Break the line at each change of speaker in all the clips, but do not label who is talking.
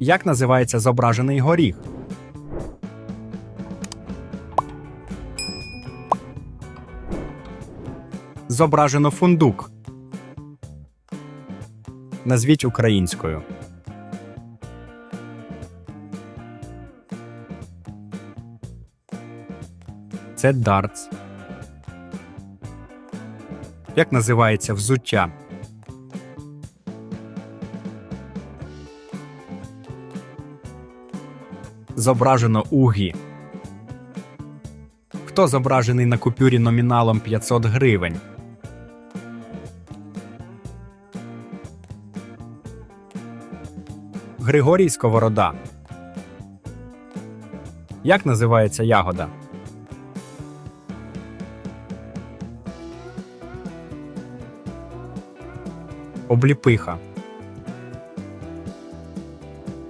Як називається зображений горіх? Зображено фундук. Назвіть українською. Це дартс. Як називається взуття? Зображено угі. Хто зображений на купюрі номіналом 500 гривень? Григорій Сковорода. Як називається ягода? Обліпиха.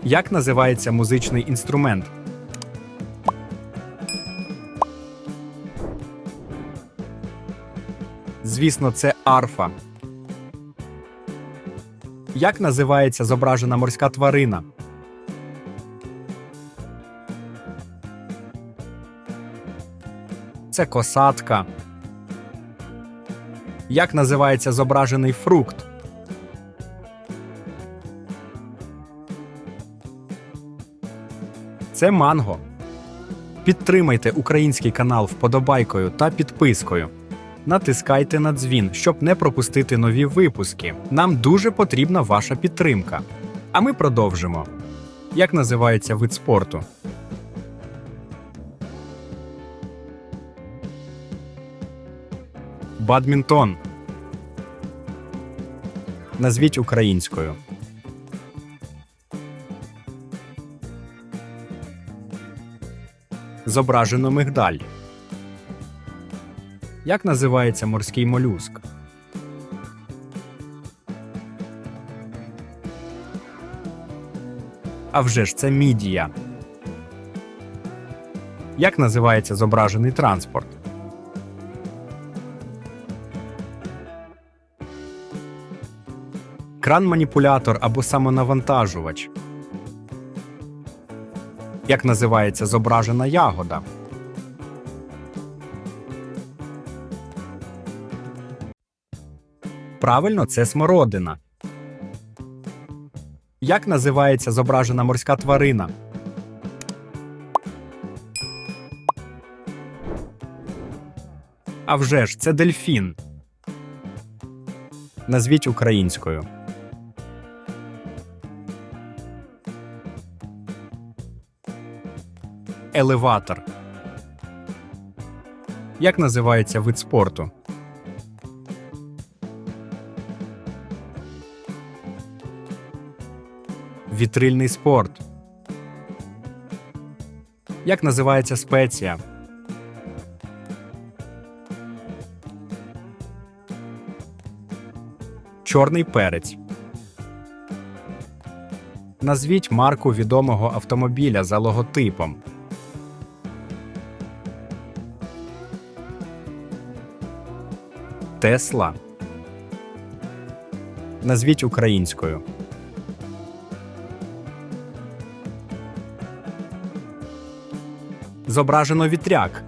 Як називається музичний інструмент? Звісно, це арфа. Як називається зображена морська тварина? Це косатка. Як називається зображений фрукт? Це манго. Підтримайте український канал вподобайкою та підпискою. Натискайте на дзвін, щоб не пропустити нові випуски. Нам дуже потрібна ваша підтримка. А ми продовжимо. Як називається вид спорту? Бадмінтон. Назвіть українською. Зображено мигдаль. Як називається морський молюск? А вже ж це мідія. Як називається зображений транспорт? Кран-маніпулятор або самонавантажувач. Як називається зображена ягода? Правильно, це смородина. Як називається зображена морська тварина? А вже ж, це дельфін. Назвіть українською. Елеватор. Як називається вид спорту? Вітрильний спорт. Як називається спеція? Чорний перець. Назвіть марку відомого автомобіля за логотипом. Тесла. Назвіть українською. Зображено вітряк.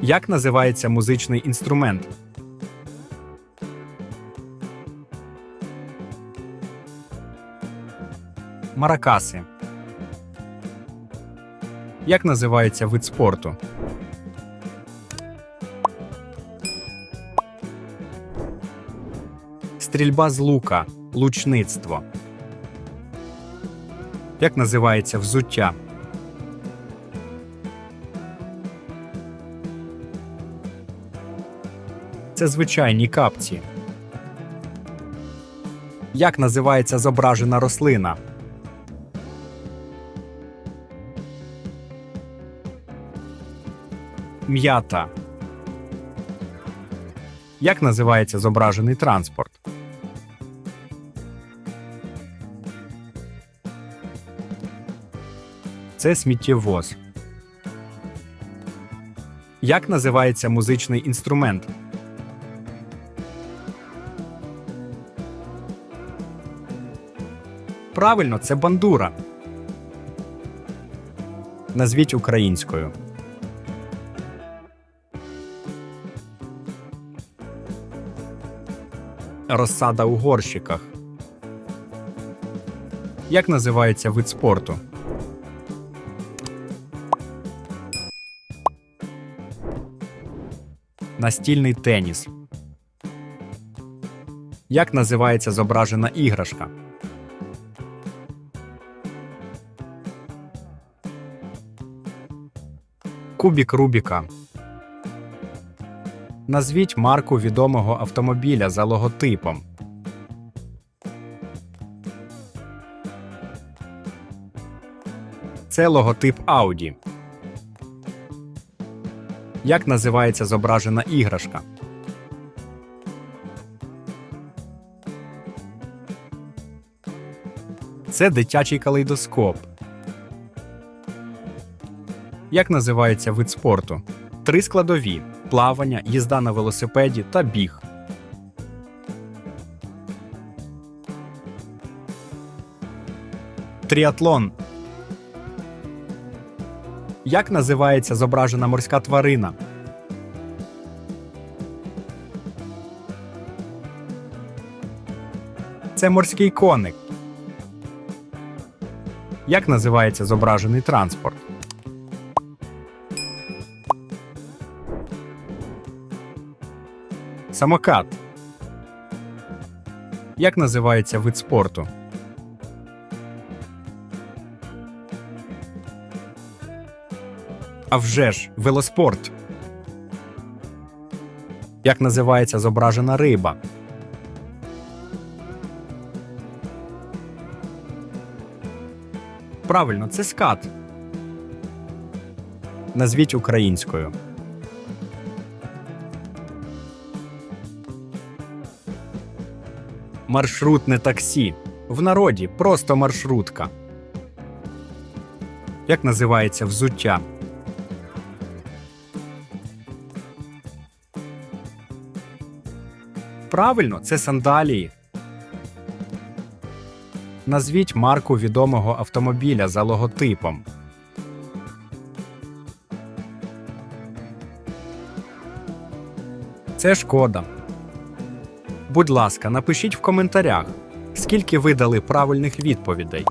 Як називається музичний інструмент? Маракаси. Як називається вид спорту? Стрільба з лука. Лучництво. Як називається взуття? Це звичайні капці. Як називається зображена рослина? М'ята. Як називається зображений транспорт? Це сміттєвоз. Як називається музичний інструмент? Правильно, це бандура. Назвіть українською. Розсада у горщиках. Як називається вид спорту? Настільний теніс. Як називається зображена іграшка? Кубік Рубіка. Назвіть марку відомого автомобіля за логотипом. Це логотип Audi. Як називається зображена іграшка? Це дитячий калейдоскоп. Як називається вид спорту? Три складові: плавання, їзда на велосипеді та біг. Тріатлон. Як називається зображена морська тварина? Це морський коник. Як називається зображений транспорт? Самокат. Як називається вид спорту? А вже ж, велоспорт. Як називається зображена риба? Правильно, це скат. Назвіть українською. Маршрутне таксі. В народі просто маршрутка. Як називається взуття? Правильно, це сандалії. Назвіть марку відомого автомобіля за логотипом. Це шкода. Будь ласка, напишіть в коментарях, скільки ви дали правильних відповідей,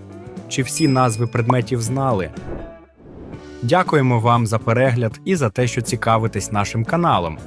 чи всі назви предметів знали. Дякуємо вам за перегляд і за те, що цікавитесь нашим каналом.